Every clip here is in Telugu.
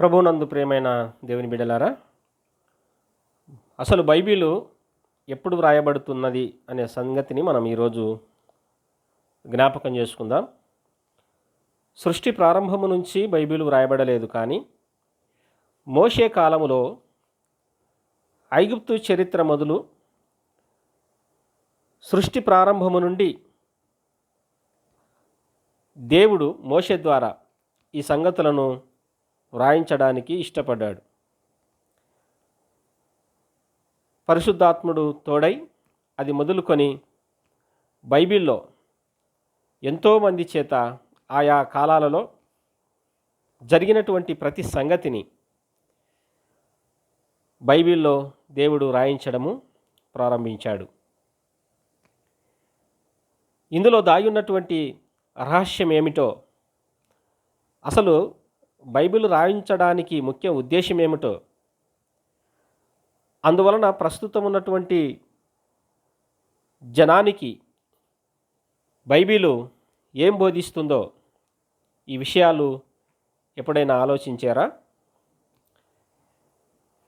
ప్రభునందు ప్రియమైన దేవుని బిడలారా అసలు బైబిలు ఎప్పుడు వ్రాయబడుతున్నది అనే సంగతిని మనం ఈరోజు జ్ఞాపకం చేసుకుందాం. సృష్టి ప్రారంభము నుంచి బైబిల్ వ్రాయబడలేదు కానీ మోషే కాలములో ఐగుప్తు చరిత్ర మొదలు సృష్టి ప్రారంభము నుండి దేవుడు మోషే ద్వారా ఈ సంగతులను వ్రాయించడానికి ఇష్టపడ్డాడు. పరిశుద్ధాత్ముడు తోడై అది మొదలుకొని బైబిల్లో ఎంతోమంది చేత ఆయా కాలాలలో జరిగినటువంటి ప్రతి సంగతిని బైబిల్లో దేవుడు రాయించడము ప్రారంభించాడు. ఇందులో దాగి ఉన్నటువంటి రహస్యం ఏమిటో అసలు బైబిల్ రాయించడానికి ముఖ్య ఉద్దేశం ఏమిటో. అందువలన ప్రస్తుతం ఉన్నటువంటి జనానికి బైబిలు ఏం బోధిస్తుందో ఈ విషయాలు ఎప్పుడైనా ఆలోచించారా?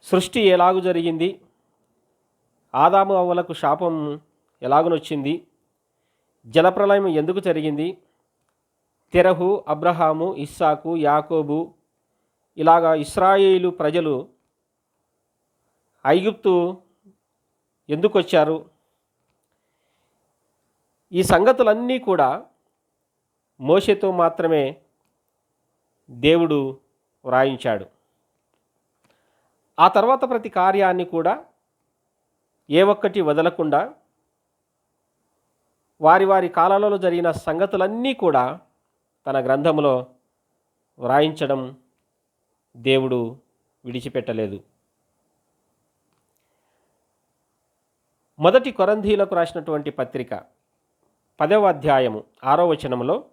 సృష్టి ఎలాగు జరిగింది? ఆదాము అవ్వలకు శాపం ఎలాగునొచ్చింది? జలప్రలయం ఎందుకు జరిగింది? తెరహు అబ్రహాము ఇస్సాకు యాకోబు ఇలాగా ఇస్రాయేలు ప్రజలు ఐగుప్తు ఎందుకు వచ్చారు ఈ సంగతులన్నీ కూడా మోషతో మాత్రమే దేవుడు వ్రాయించాడు. ఆ తర్వాత ప్రతి కార్యాన్ని కూడా ఏ ఒక్కటి వదలకుండా వారి వారి కాలాలలో జరిగిన సంగతులన్నీ కూడా తన గ్రంథంలో వ్రాయించడం దేవుడు విడిచిపెట్టలేదు. మొదటి కొరంధీలకు రాసినటువంటి పత్రిక పదవ అధ్యాయము ఆరో వచనంలో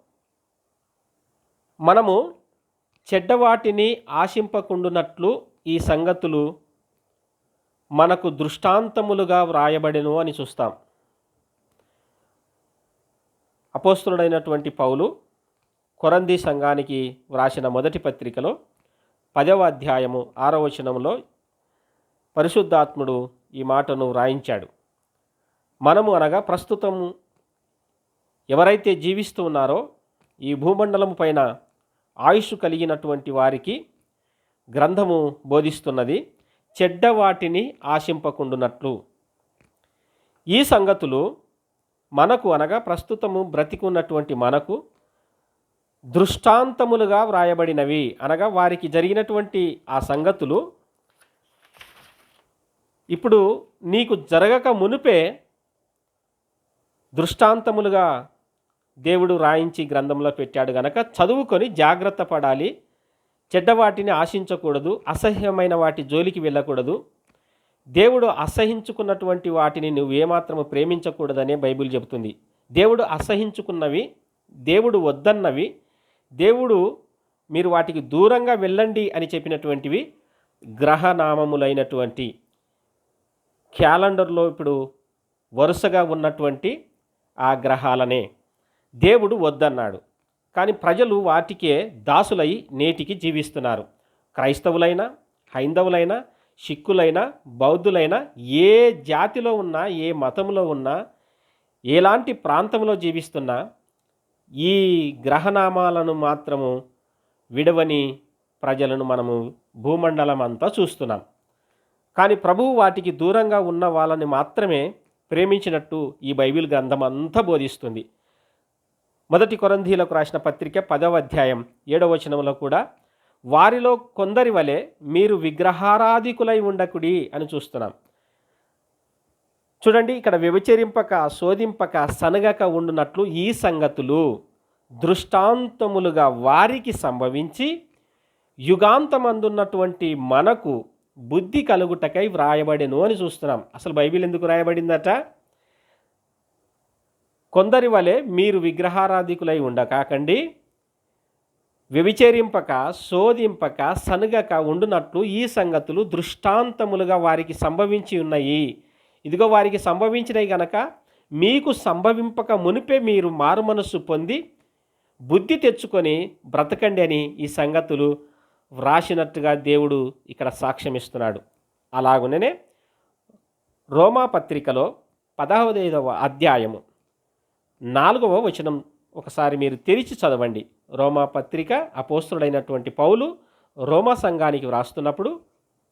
మనము చెడ్డవాటిని ఆశింపకుండునట్లు ఈ సంగతులు మనకు దృష్టాంతములుగా వ్రాయబడెను అని చూస్తాం. అపోస్తుడైనటువంటి పౌలు కొరంది సంఘానికి వ్రాసిన మొదటి పత్రికలో పదవ అధ్యాయము ఆరవచనంలో పరిశుద్ధాత్ముడు ఈ మాటను వ్రాయించాడు. మనము అనగా ప్రస్తుతము ఎవరైతే జీవిస్తూ ఉన్నారో ఈ భూమండలం పైన ఆయుష్ కలిగినటువంటి వారికి గ్రంథము బోధిస్తున్నది చెడ్డ వాటిని ఆశింపకుండునట్లు. ఈ సంగతులు మనకు అనగా ప్రస్తుతము బ్రతికున్నటువంటి మనకు దృష్టాంతములుగా వ్రాయబడినవి. అనగా వారికి జరిగినటువంటి ఆ సంగతులు ఇప్పుడు నీకు జరగక మునుపే దృష్టాంతములుగా దేవుడు రాయించి గ్రంథంలో పెట్టాడు గనక చదువుకొని జాగ్రత్త పడాలి. చెడ్డవాటిని ఆశించకూడదు అసహ్యమైన వాటి జోలికి వెళ్ళకూడదు. దేవుడు అసహించుకున్నటువంటి వాటిని నువ్వు ఏమాత్రము ప్రేమించకూడదనే బైబిల్ చెబుతుంది. దేవుడు అసహించుకున్నవి దేవుడు వద్దన్నవి దేవుడు మీరు వాటికి దూరంగా వెళ్ళండి అని చెప్పినటువంటివి గ్రహనామములైనటువంటి క్యాలెండర్లో ఇప్పుడు వరుసగా ఉన్నటువంటి ఆ గ్రహాలనే. దేవుడు వద్దన్నాడు. కానీ ప్రజలు వాటికే దాసులై నేటికి జీవిస్తున్నారు. క్రైస్తవులైనా హైందవులైనా సిక్కులైనా బౌద్ధులైనా ఏ జాతిలో ఉన్నా ఏ మతంలో ఉన్నా ఎలాంటి ప్రాంతంలో జీవిస్తున్నా ఈ గ్రహనామాలను మాత్రము విడవని ప్రజలను మనము భూమండలం అంతా చూస్తున్నాం. కానీ ప్రభువు వాటికి దూరంగా ఉన్న వాళ్ళని మాత్రమే ప్రేమించినట్టు ఈ బైబిల్ గ్రంథం అంతా బోధిస్తుంది. మొదటి కొరంధీలకు రాసిన పత్రిక పదవ అధ్యాయం ఏడవ వచనంలో కూడా వారిలో కొందరి వలె మీరు విగ్రహారాధికులై ఉండకుడి అని చూస్తున్నాం. చూడండి ఇక్కడ వ్యభిచరింపక శోధింపక సనగక ఉండునట్లు ఈ సంగతులు దృష్టాంతములుగా వారికి సంభవించి యుగాంతమందున్నటువంటి మనకు బుద్ధి కలుగుటకై వ్రాయబడెను అని చూస్తున్నాం. అసలు బైబిల్ ఎందుకు రాయబడిందట కొందరి వలె మీరు విగ్రహారాధికులై ఉండకాకండి వ్యభిచరింపక శోధింపక సనుగక ఉండునట్లు ఈ సంగతులు దృష్టాంతములుగా వారికి సంభవించి ఉన్నాయి. ఇదిగో వారికి సంభవించినవి గనక మీకు సంభవింపక మునిపే మీరు మారుమనస్సు పొంది బుద్ధి తెచ్చుకొని బ్రతకండి అని ఈ సంగతులు వ్రాసినట్టుగా దేవుడు ఇక్కడ సాక్ష్యమిస్తున్నాడు. అలాగుననే రోమా పత్రికలో పదహదైదవ అధ్యాయము నాలుగవ వచనం ఒకసారి మీరు తెరిచి చదవండి. రోమా పత్రిక అపోస్తుడైనటువంటి పౌలు రోమా సంఘానికి వ్రాస్తున్నప్పుడు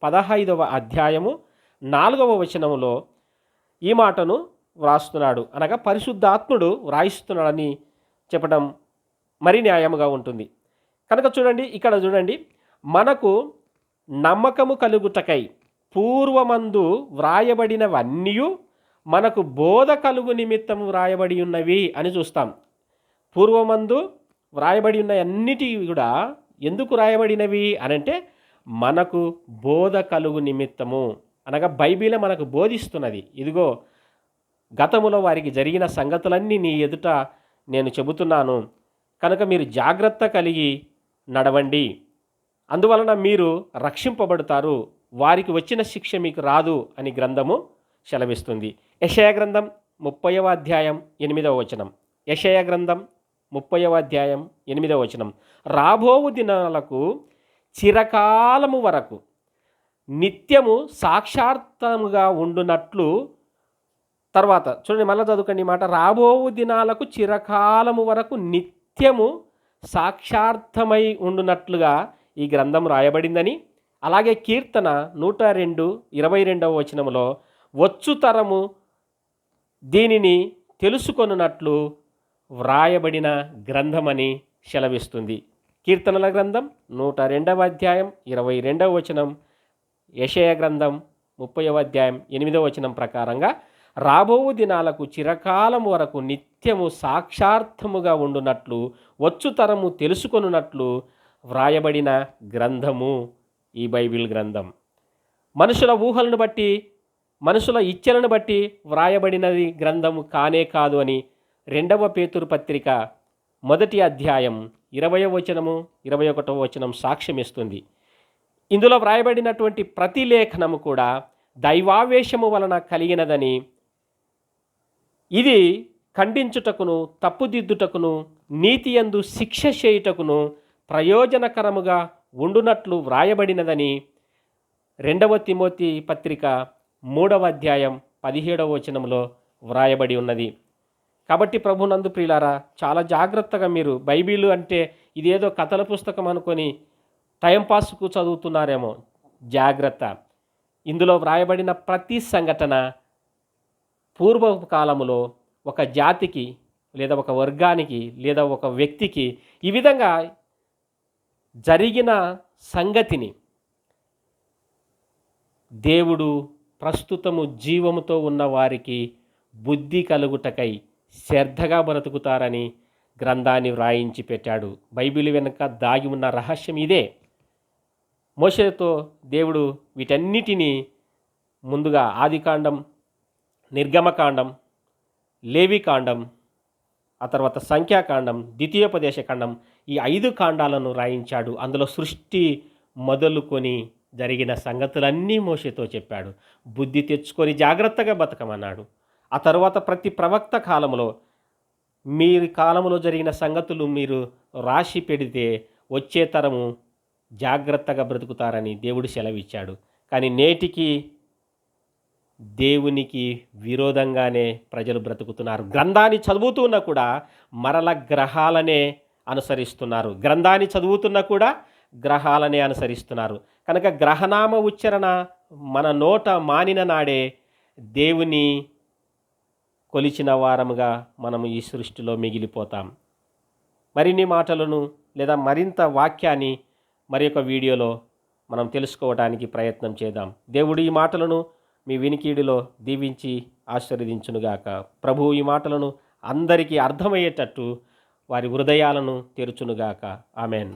పదహైదవ అధ్యాయము నాలుగవ వచనములో ఈ మాటను వ్రాస్తున్నాడు. అనగా పరిశుద్ధాత్ముడు వ్రాయిస్తున్నాడని చెప్పడం మరి న్యాయముగా ఉంటుంది. కనుక చూడండి ఇక్కడ చూడండి మనకు నమ్మకము కలుగుటకై పూర్వమందు వ్రాయబడినవన్నీ మనకు బోధ కలుగు నిమిత్తము వ్రాయబడి ఉన్నవి అని చూస్తాం. పూర్వమందు వ్రాయబడి ఉన్న అన్నిటి కూడా ఎందుకు వ్రాయబడినవి అనంటే మనకు బోధ కలుగు నిమిత్తము అనగా బైబిల్ మనకు బోధిస్తున్నది. ఇదిగో గతములో వారికి జరిగిన సంగతులన్నీ నీ ఎదుట నేను చెబుతున్నాను. కనుక మీరు జాగ్రత్త కలిగి నడవండి. అందువలన మీరు రక్షింపబడతారు. వారికి వచ్చిన శిక్ష మీకు రాదు అని గ్రంథము సెలవిస్తుంది. యషయ గ్రంథం ముప్పైవ అధ్యాయం ఎనిమిదవ వచనం. యషయ గ్రంథం ముప్పైవ అధ్యాయం ఎనిమిదవ వచనం. రాబోవు దినాలకు చిరకాలము వరకు నిత్యము సాక్షార్థముగా ఉండునట్లు తర్వాత చూడండి మళ్ళీ చదువుకండి మాట. రాబోవు దినాలకు చిరకాలము వరకు నిత్యము సాక్షార్థమై ఉండునట్లుగా ఈ గ్రంథం రాయబడిందని అలాగే కీర్తన నూట రెండు ఇరవై రెండవ వచనములో వచ్చు తరము దీనిని తెలుసుకొనున్నట్లు వ్రాయబడిన గ్రంథమని సెలవిస్తుంది. కీర్తనల గ్రంథం నూట రెండవ అధ్యాయం ఇరవై రెండవ వచనం యషయ గ్రంథం ముప్పైవ అధ్యాయం ఎనిమిదవ వచనం ప్రకారంగా రాబోవు దినాలకు చిరకాలం వరకు నిత్యము సాక్షార్థముగా ఉండునట్లు వచ్చు తరము తెలుసుకొనున్నట్లు వ్రాయబడిన గ్రంథము ఈ బైబిల్ గ్రంథం. మనుషుల ఊహలను బట్టి మనుషుల ఇచ్చలను బట్టి వ్రాయబడినది గ్రంథము కానే కాదు అని రెండవ పేతురు పత్రిక మొదటి అధ్యాయం ఇరవై వచనము ఇరవై ఒకటవ వచనం సాక్ష్యమిస్తుంది. ఇందులో వ్రాయబడినటువంటి ప్రతి లేఖనము కూడా దైవావేశము వలన కలిగినదని ఇది ఖండించుటకును తప్పుదిద్దుటకును నీతి యందు శిక్ష చేయుటకును ప్రయోజనకరముగా ఉండునట్లు వ్రాయబడినదని రెండవ తిమోతి పత్రిక మూడవ అధ్యాయం పదిహేడవ వచనంలో వ్రాయబడి ఉన్నది. కాబట్టి ప్రభునందు ప్రియులారా చాలా జాగ్రత్తగా మీరు బైబిల్ అంటే ఇదేదో కథల పుస్తకం అనుకొని టైంపాస్కు చదువుతున్నారేమో. జాగ్రత్త. ఇందులో వ్రాయబడిన ప్రతి సంఘటన పూర్వపు కాలములో ఒక జాతికి లేదా ఒక వర్గానికి లేదా ఒక వ్యక్తికి ఈ విధంగా జరిగిన సంగతిని దేవుడు ప్రస్తుతము జీవముతో ఉన్న వారికి బుద్ధి కలుగుటకై శ్రద్ధగా బ్రతుకుతారని గ్రంథాన్ని వ్రాయించి పెట్టాడు. బైబిల్ వెనుక దాగి ఉన్న రహస్యం ఇదే. మోషేతో దేవుడు వీటన్నిటినీ ముందుగా ఆదికాండం నిర్గమకాండం లేవికాండం ఆ తర్వాత సంఖ్యాకాండం ద్వితీయోపదేశకాండం ఈ ఐదు కాండాలను రాయించాడు. అందులో సృష్టి మొదలుకొని జరిగిన సంగతులన్నీ మోషేతో చెప్పాడు. బుద్ధి తెచ్చుకొని జాగ్రత్తగా బతకమన్నాడు. ఆ తర్వాత ప్రతి ప్రవక్త కాలంలో మీరు కాలంలో జరిగిన సంగతులు మీరు రాసి పెడితే వచ్చే తరము జాగ్రత్తగా బ్రతుకుతారని దేవుడు సెలవిచ్చాడు. కానీ నేటికి దేవునికి విరోధంగానే ప్రజలు బ్రతుకుతున్నారు. గ్రంథాన్ని చదువుతున్నా కూడా మరల గ్రహాలనే అనుసరిస్తున్నారు. గ్రంథాన్ని చదువుతున్నా కూడా గ్రహాలనే అనుసరిస్తున్నారు. కనుక గ్రహనామ ఉచ్చరణ మన నోట మానిన నాడే దేవుని కొలిచిన వారముగా మనము ఈ సృష్టిలో మిగిలిపోతాం. మరిన్ని మాటలను లేదా మరింత వాక్యాన్ని మరి వీడియోలో మనం తెలుసుకోవడానికి ప్రయత్నం చేద్దాం. దేవుడు ఈ మాటలను మీ వినికిడిలో దీవించి ఆశీర్వదించునుగాక. ప్రభు ఈ మాటలను అందరికీ అర్థమయ్యేటట్టు వారి హృదయాలను తెరుచునుగాక. ఆమెన్.